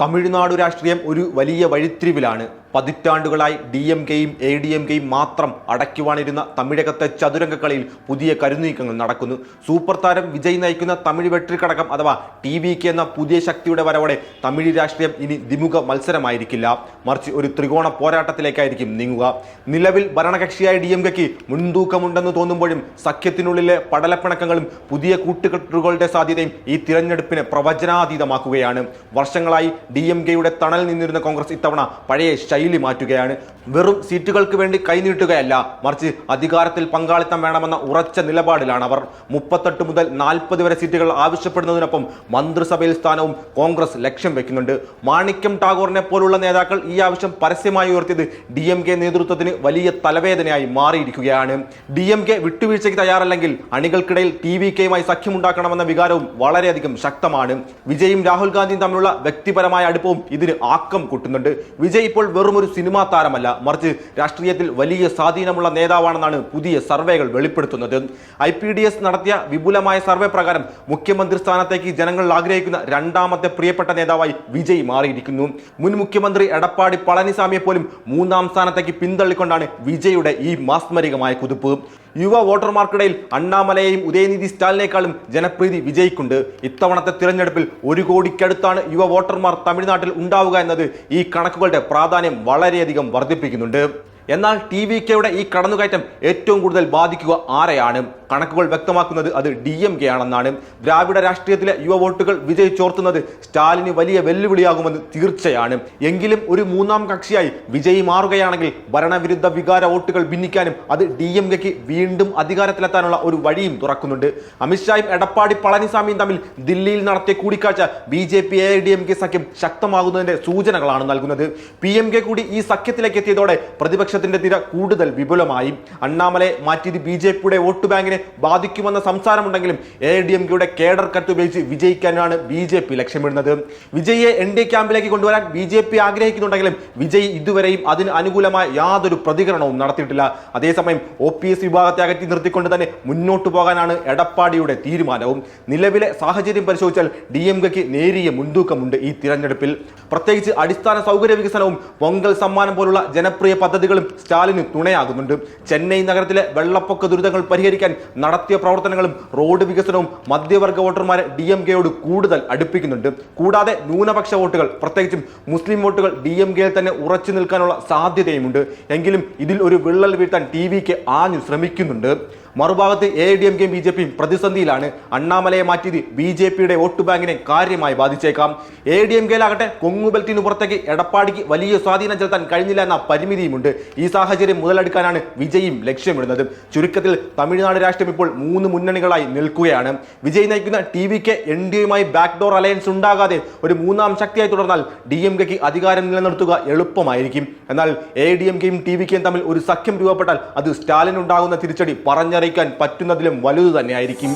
തമിഴ്നാട് രാഷ്ട്രീയം ഒരു വലിയ വഴിത്തിരിവിലാണ്. പതിറ്റാണ്ടുകളായി ഡി എം കെയും എ ഡി എം കെയും മാത്രം അടയ്ക്കുവാനിരുന്ന തമിഴകത്തെ ചതുരംഗ കളിയിൽ പുതിയ കരുനീക്കങ്ങൾ നടക്കുന്നു. സൂപ്പർ താരം വിജയ് നയിക്കുന്ന തമിഴ് വെട്രിക്കടകം അഥവാ ടി വി കെ എന്ന പുതിയ ശക്തിയുടെ വരവോടെ തമിഴ് രാഷ്ട്രീയം ഇനി ദ്വിമുഖ മത്സരമായിരിക്കില്ല. മറിച്ച് ഒരു ത്രികോണ പോരാട്ടത്തിലേക്കായിരിക്കും നീങ്ങുക. നിലവിൽ ഭരണകക്ഷിയായ ഡി എം കെക്ക് മുൻതൂക്കമുണ്ടെന്ന് തോന്നുമ്പോഴും സഖ്യത്തിനുള്ളിലെ പടലപ്പിണക്കങ്ങളും പുതിയ കൂട്ടുകെട്ടുകളുടെ സാധ്യതയും ഈ തിരഞ്ഞെടുപ്പിനെ പ്രവചനാതീതമാക്കുകയാണ്. വർഷങ്ങളായി ഡി എം കെയുടെ തണൽ നിന്നിരുന്ന കോൺഗ്രസ് ഇത്തവണ പഴയ ശൈലി മാറ്റുകയാണ്. വെറും സീറ്റുകൾക്ക് വേണ്ടി കൈനീട്ടുകയല്ല മറിച്ച് അധികാരത്തിൽ പങ്കാളിത്തം വേണമെന്ന ഉറച്ച നിലപാടിലാണ് അവർ. മുപ്പത്തെട്ട് മുതൽ നാൽപ്പത് വരെ സീറ്റുകൾ ആവശ്യപ്പെടുന്നതിനൊപ്പം മന്ത്രിസഭയിൽ സ്ഥാനവും കോൺഗ്രസ് ലക്ഷ്യം വെക്കുന്നുണ്ട്. മാണിക്യം ടാഗോറിനെ പോലുള്ള നേതാക്കൾ ഈ ആവശ്യം പരസ്യമായി ഉയർത്തിയത് ഡി എം കെ നേതൃത്വത്തിന് വലിയ തലവേദനയായി മാറിയിരിക്കുകയാണ്. ഡി എം കെ വിട്ടുവീഴ്ചയ്ക്ക് തയ്യാറല്ലെങ്കിൽ അണികൾക്കിടയിൽ ടി വി കെയുമായി സഖ്യമുണ്ടാക്കണമെന്ന വികാരവും വളരെയധികം ശക്തമാണ്. വിജയും രാഹുൽ ഗാന്ധിയും തമ്മിലുള്ള വ്യക്തിപരമായ അടുപ്പവും ഇതിന് ആക്കം കൂട്ടുന്നുണ്ട്. വിജയ് ഇപ്പോൾ വെറും ഒരു സിനിമാ താരമല്ല. മറിച്ച് രാഷ്ട്രീയത്തിൽ വലിയ സ്വാധീനമുള്ള നേതാവാണെന്നാണ് പുതിയ സർവേകൾ വെളിപ്പെടുത്തുന്നത്. ഐ പി ഡി എസ് നടത്തിയ വിപുലമായ സർവേ പ്രകാരം മുഖ്യമന്ത്രി സ്ഥാനത്തേക്ക് ജനങ്ങൾ ആഗ്രഹിക്കുന്ന രണ്ടാമത്തെ പ്രിയപ്പെട്ട നേതാവായി വിജയ് മാറിയിരിക്കുന്നു. മുൻ മുഖ്യമന്ത്രി എടപ്പാടി പളനിസ്വാമിയെ പോലും മൂന്നാം സ്ഥാനത്തേക്ക് പിന്തള്ളിക്കൊണ്ടാണ് വിജയുടെ ഈ മാസ്മരികമായ കുതിപ്പ്. യുവ വോട്ടർമാർക്കിടയിൽ അണ്ണാമലയെയും ഉദയനിധി സ്റ്റാലിനേക്കാളും ജനപ്രീതി വിജയിക്കുണ്ട്. ഇത്തവണത്തെ തിരഞ്ഞെടുപ്പിൽ ഒരു കോടിക്കടുത്താണ് യുവ വോട്ടർമാർ തമിഴ്നാട്ടിൽ ഉണ്ടാവുക എന്നത് ഈ കണക്കുകളുടെ പ്രാധാന്യം വളരെയധികം വർദ്ധിപ്പിക്കുന്നുണ്ട്. എന്നാൽ ടി വി കെയുടെ ഈ കടന്നുകയറ്റം ഏറ്റവും കൂടുതൽ ബാധിക്കുക ആരെയാണ്? കണക്കുകൾ വ്യക്തമാക്കുന്നത് അത് ഡി എം കെ ആണെന്നാണ് ദ്രാവിഡ രാഷ്ട്രീയത്തിലെ യുവ വോട്ടുകൾ വിജയിച്ചോർത്തുന്നത് സ്റ്റാലിന് വലിയ വെല്ലുവിളിയാകുമെന്ന് തീർച്ചയാണ്. എങ്കിലും ഒരു മൂന്നാം കക്ഷിയായി വിജയി മാറുകയാണെങ്കിൽ ഭരണവിരുദ്ധ വികാര വോട്ടുകൾ ഭിന്നിക്കാനും അത് ഡി എം കെക്ക് വീണ്ടും അധികാരത്തിലെത്താനുള്ള ഒരു വഴിയും തുറക്കുന്നുണ്ട്. അമിത്ഷായും എടപ്പാടി പളനിസ്വാമിയും തമ്മിൽ ദില്ലിയിൽ നടത്തിയ കൂടിക്കാഴ്ച B J P A D M K സഖ്യം ശക്തമാകുന്നതിന്റെ സൂചനകളാണ് നൽകുന്നത്. പി എം കെ കൂടി ഈ സഖ്യത്തിലേക്ക് എത്തിയതോടെ പ്രതിപക്ഷത്തിന്റെ നിര കൂടുതൽ വിപുലമായി. അണ്ണാമലെ മാറ്റിയത് ബി ജെ പിയുടെ വോട്ട് ബാങ്കിനെ ബാധിക്കുമെന്ന സംസാരമുണ്ടെങ്കിലും എ ഡി എം കെയുടെ കേഡർ കട്ട് ഉപയോഗിച്ച് വിജയിക്കാനാണ് ബി ജെ പി ലക്ഷ്യമിടുന്നത്. വിജയിയെ എൻ ഡി എ ക്യാമ്പിലേക്ക് കൊണ്ടുവരാൻ ബി ജെ പി ആഗ്രഹിക്കുന്നുണ്ടെങ്കിലും വിജയ് ഇതുവരെയും അതിന് അനുകൂലമായ യാതൊരു പ്രതികരണവും നടത്തിയിട്ടില്ല. അതേസമയം ഒ പി എസ് വിഭാഗത്തെ അകറ്റി നിർത്തിക്കൊണ്ട് തന്നെ മുന്നോട്ട് പോകാനാണ് എടപ്പാടിയുടെ തീരുമാനവും. നിലവിലെ സാഹചര്യം പരിശോധിച്ചാൽ ഡി എം കെക്ക് നേരിയ മുൻതൂക്കമുണ്ട് ഈ തിരഞ്ഞെടുപ്പിൽ. പ്രത്യേകിച്ച് അടിസ്ഥാന സൗകര്യ വികസനവും പൊങ്കൽ സമ്മാനം പോലുള്ള ജനപ്രിയ പദ്ധതികളും സ്റ്റാലിന് തുണയാകുന്നുണ്ട്. ചെന്നൈ നഗരത്തിലെ വെള്ളപ്പൊക്ക ദുരിതങ്ങൾ പരിഹരിക്കാൻ നടത്തിയ പ്രവർത്തനങ്ങളും റോഡ് വികസനവും മധ്യവർഗ വോട്ടർമാരെ ഡി എം കെയോട് കൂടുതൽ അടുപ്പിക്കുന്നുണ്ട്. കൂടാതെ ന്യൂനപക്ഷ വോട്ടുകൾ പ്രത്യേകിച്ചും മുസ്ലിം വോട്ടുകൾ ഡി എം കെയിൽ തന്നെ ഉറച്ചു നിൽക്കാനുള്ള സാധ്യതയുമുണ്ട്. എങ്കിലും ഇതിൽ ഒരു വിള്ളൽ വീഴ്ത്താൻ ടി വിക്ക് ആഞ്ഞു ശ്രമിക്കുന്നുണ്ട്. മറുഭാഗത്ത് എ ഡി എം കെയും ബി ജെ പിയും പ്രതിസന്ധിയിലാണ്. അണ്ണാമലയെ മാറ്റിയത് ബി ജെ പിയുടെ വോട്ട് ബാങ്കിനെ കാര്യമായി ബാധിച്ചേക്കാം. എ ഡി എം കെയിലാകട്ടെ കൊങ്ങുബെൽറ്റിന് പുറത്തേക്ക് എടപ്പാടിക്ക് വലിയ സ്വാധീനം ചെലുത്താൻ കഴിഞ്ഞില്ല എന്ന പരിമിതിയുമുണ്ട്. ഈ സാഹചര്യം മുതലെടുക്കാനാണ് വിജയും ലക്ഷ്യമിടുന്നത്. ചുരുക്കത്തിൽ തമിഴ്നാട് രാഷ്ട്രം ഇപ്പോൾ മൂന്ന് മുന്നണികളായി നിൽക്കുകയാണ്. വിജയ് നയിക്കുന്ന T V K N D എയുമായി ബാക്ക്ഡോർ അലയൻസ് ഉണ്ടാകാതെ ഒരു മൂന്നാം ശക്തിയായി തുടർന്നാൽ ഡി എം കെക്ക് അധികാരം നിലനിർത്തുക എളുപ്പമായിരിക്കും. എന്നാൽ എ ഡി എം കെയും ടി വി കെയും തമ്മിൽ ഒരു സഖ്യം രൂപപ്പെട്ടാൽ അത് സ്റ്റാലിൻ ഉണ്ടാകുന്ന തിരിച്ചടി പറഞ്ഞറിയിക്കാൻ പറ്റുന്നതിലും വലുത് തന്നെയായിരിക്കും.